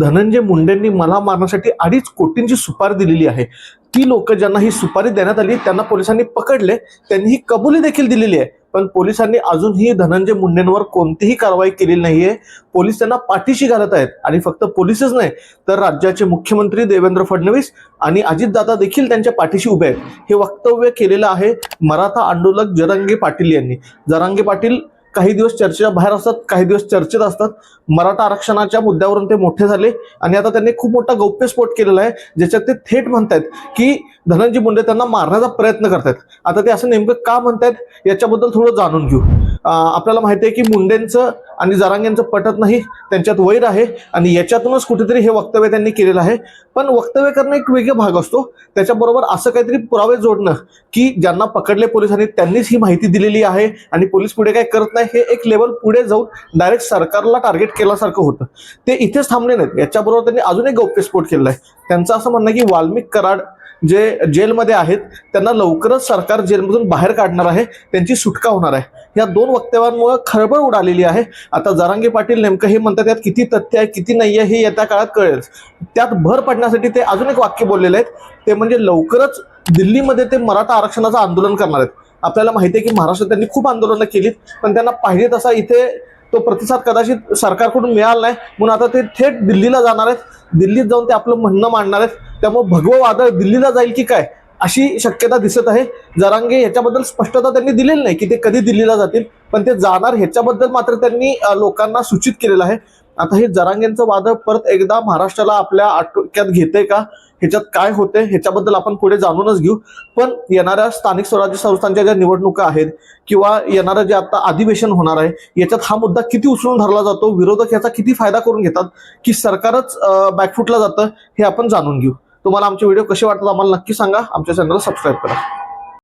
धनंजय मुंडेंनी मला मारण्यासाठी अडीच कोटींची सुपारी दिलेली आहे. ती लोक ज्यांना ही सुपारी देण्यात आली त्यांना पोलिसांनी पकडले त्यांनी ही कबुली देखील दिलेली आहे. पण पोलिसांनी अजूनही धनंजय मुंडेंवर कोणतीही कारवाई केलेली नाहीये. पोलीस त्यांना पाठीशी घालत आहेत आणि फक्त पोलीसच नाही तर राज्याचे मुख्यमंत्री देवेंद्र फडणवीस आणि अजितदादा देखील त्यांच्या पाठीशी उभे आहेत. हे वक्तव्य केलेलं आहे मराठा आंदोलक जरांगे पाटील यांनी. जरांगे पाटील काही दिवस चर्चेच्या बाहेर असतात काही दिवस चर्चेत असतात. मराठा आरक्षणाच्या मुद्द्यावरून ते मोठे झाले आणि आता त्यांनी खूप मोठा गौप्यस्फोट केलेला आहे ज्याच्यात ते थेट म्हणतायत की धनंजय मुंडे त्यांना मारण्याचा प्रयत्न करतायत. आता ते असं नेमकं का म्हणतायत याच्याबद्दल थोडं जाणून घेऊ. आपल्याला माहिती आहे की मुंडेंचं आणि जरांगेंचं पटत नाही त्यांच्यात वैर आहे आणि याच्यातूनच कुठेतरी हे वक्तव्य त्यांनी केलेलं आहे. पण वक्तव्य करणं एक वेगळा भाग असतो. त्याच्याबरोबर असं काहीतरी पुरावे जोडणं की ज्यांना पकडले पोलिसांनी त्यांनीच ही माहिती दिलेली आहे आणि पोलीस पुढे काय करत नाही हे एक लेवल पुढे जाऊन डायरेक्ट सरकारला टार्गेट केल्यासारखं होतं. ते इथेच थांबले नाहीत. याच्याबरोबर त्यांनी अजून एक गौप्यस्फोट केलेला आहे. त्यांचं असं म्हणणं आहे की वाल्मिक कराड जे जेलमध्ये आहेत त्यांना लवकरच सरकार जेलमधून बाहेर काढणार आहे त्यांची सुटका होणार आहे. या दोन वक्तव्यांमुळे खळबळ उडालेली आहे. आता जरांगे पाटील नेमकं हे म्हणतात यात किती तथ्य आहे किती नाही आहे हे येत्या काळात कळेल. त्यात भर पडण्यासाठी ते अजून एक वाक्य बोललेले आहेत. ते म्हणजे लवकरच दिल्लीमध्ये ते मराठा आरक्षणाचं आंदोलन करणार आहेत. आपल्याला माहिती आहे की महाराष्ट्रात त्यांनी खूप आंदोलनं केलीत पण त्यांना पाहिजे तसा इथे तो प्रतिसाद कदाचित सरकारकडून मिळाला नाही. म्हणून आता ते थेट दिल्लीला जाणार आहेत. दिल्लीत जाऊन ते आपलं म्हणणं मांडणार आहेत. त्यामुळे भगवं वादळ दिल्लीला जाईल की काय अशी शक्यता दिसत आहे. जरांगे याच्याबद्दल स्पष्टता त्यांनी दिलेली नाही की ते कधी दिल्लीला जातील. पण ते जाणार ह्याच्याबद्दल मात्र त्यांनी लोकांना सूचित केलेलं आहे. आता हे जरांगेंचं वादळ परत एकदा महाराष्ट्राला आपल्या आटोक्यात घेते का? ह्याच्यात काय होते ह्याच्याबद्दल आपण पुढे जाणूनच घेऊ. पण येणाऱ्या स्थानिक स्वराज्य संस्थांच्या ज्या निवडणुका आहेत किंवा येणारं जे आता अधिवेशन होणार आहे याच्यात हा मुद्दा किती उचलून धरला जातो? विरोधक याचा किती फायदा करून घेतात? की सरकारच बॅकफुटला जातं? हे आपण जाणून घेऊ. तुम्हाला आमचे व्हिडिओ कसे वाटतात आम्हाला नक्की सांगा. आमच्या चॅनलला सबस्क्राईब करा.